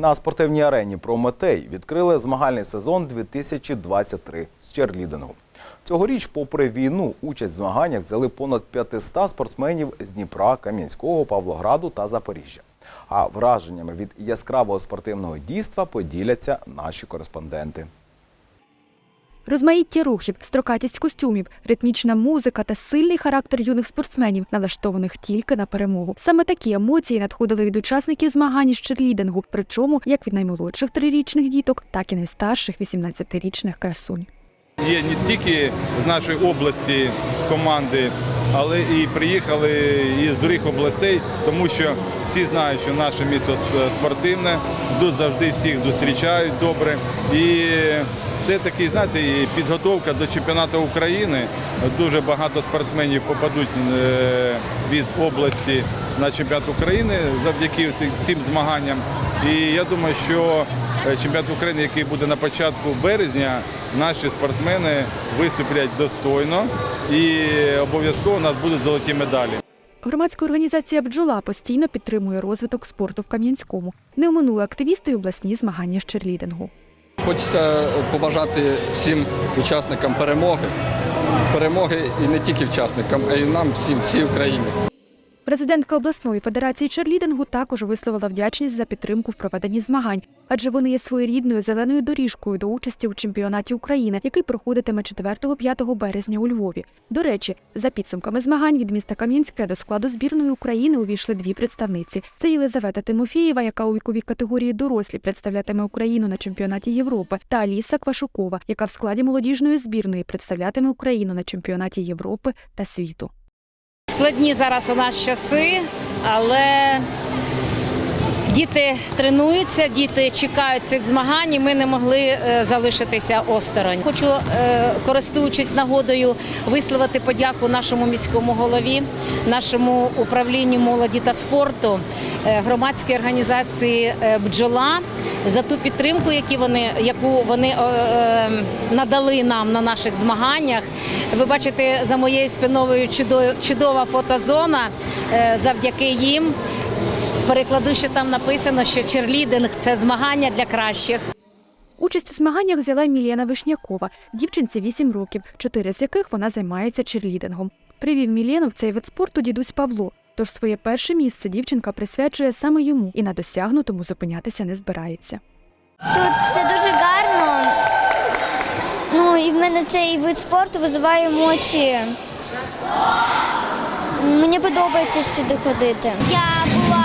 На спортивній арені Прометей відкрили змагальний сезон 2023 з черлідингу. Цьогоріч, попри війну, участь в змаганнях взяли понад 500 спортсменів з Дніпра, Кам'янського, Павлограду та Запоріжжя. А враженнями від яскравого спортивного дійства поділяться наші кореспонденти. Розмаїття рухів, строкатість костюмів, ритмічна музика та сильний характер юних спортсменів, налаштованих тільки на перемогу. Саме такі емоції надходили від учасників змагань з черлідингу, причому як від наймолодших трирічних діток, так і найстарших 18-річних красунь. Є не тільки з нашої області команди, але і приїхали із других областей, тому що всі знають, що наше місто спортивне, тут завжди всіх зустрічають добре. І це такий, знаєте, підготовка до чемпіонату України. Дуже багато спортсменів попадуть е, від області на чемпіонат України завдяки цим- змаганням. І я думаю, що е, чемпіонат України, який буде на початку березня, наші спортсмени виступлять достойно і обов'язково у нас будуть золоті медалі. Громадська організація Бджола постійно підтримує розвиток спорту в Кам'янському. Не оминули активісти й обласні змагання з черлідингу. Хочеться побажати всім учасникам перемоги. Перемоги і не тільки учасникам, а й нам всім, всій Україні. Президентка обласної федерації черлідингу також висловила вдячність за підтримку в проведенні змагань, адже вони є своєрідною зеленою доріжкою до участі у чемпіонаті України, який проходитиме 4-5 березня у Львові. До речі, за підсумками змагань від міста Кам'янське до складу збірної України увійшли дві представниці: це Єлизавета Тимофієва, яка у віковій категорії дорослі представлятиме Україну на чемпіонаті Європи, та Аліса Квашукова, яка в складі молодіжної збірної представлятиме Україну на чемпіонаті Європи та світу. Складні зараз у нас часи, але діти тренуються, діти чекають цих змагань, і ми не могли е, залишитися осторонь. Хочу, е, користуючись нагодою, висловити подяку нашому міському голові, нашому управлінню молоді та спорту, е, громадській організації бджола за ту підтримку, які вони, яку вони е, е, надали нам на наших змаганнях. Ви бачите за моєю спиною чудова фотозона. Е, Завдяки їм перекладу, що там написано, що черлідинг це змагання для кращих. Участь у змаганнях взяла й Вишнякова, дівчинці 8 років, чотири з яких вона займається черлідингом. Привів Мілєну в цей вид спорту дідусь Павло. Тож своє перше місце дівчинка присвячує саме йому і на досягнутому зупинятися не збирається. Тут все дуже гарно. Ну і в мене цей вид спорту визиває емоції. Мені подобається сюди ходити. Я була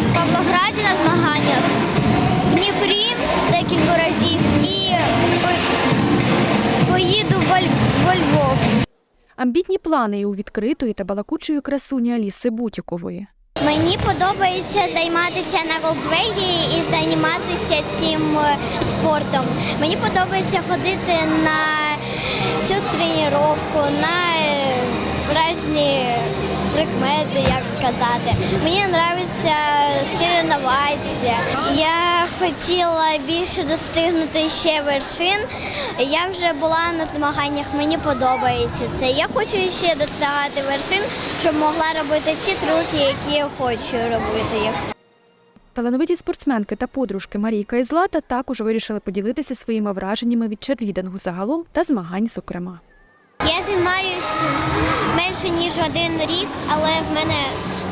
в Павлограді на змаганнях, в Дніпрі декілька разів і Амбітні плани і у відкритої та балакучої красуні Аліси Бутікової. Мені подобається займатися на голдвеї і займатися цим е, спортом. Мені подобається ходити на цю тренування, на е, різні прикмети, як сказати. Мені подобається соревнуватися. Я хотіла більше достигнути ще вершин. Я вже була на змаганнях, мені подобається це. Я хочу ще досягати вершин, щоб могла робити ці трюки, які я хочу робити їх. Талановиті спортсменки та подружки Марійка і Злата також вирішили поділитися своїми враженнями від черлідингу загалом та змагань зокрема. Я займаюся менше ніж один рік, але в мене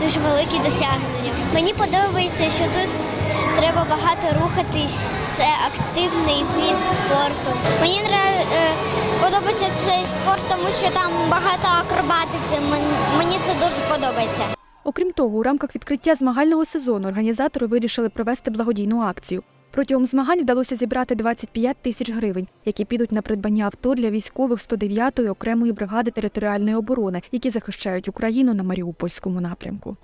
дуже великі досягнення. Мені подобається, що тут треба багато рухатись. Це активний від спорту. Мені е, подобається цей спорт, тому що там багато акробатики. Мені це дуже подобається. Окрім того, у рамках відкриття змагального сезону організатори вирішили провести благодійну акцію. Протягом змагань вдалося зібрати 25 тисяч гривень, які підуть на придбання авто для військових 109-ї окремої бригади територіальної оборони, які захищають Україну на Маріупольському напрямку.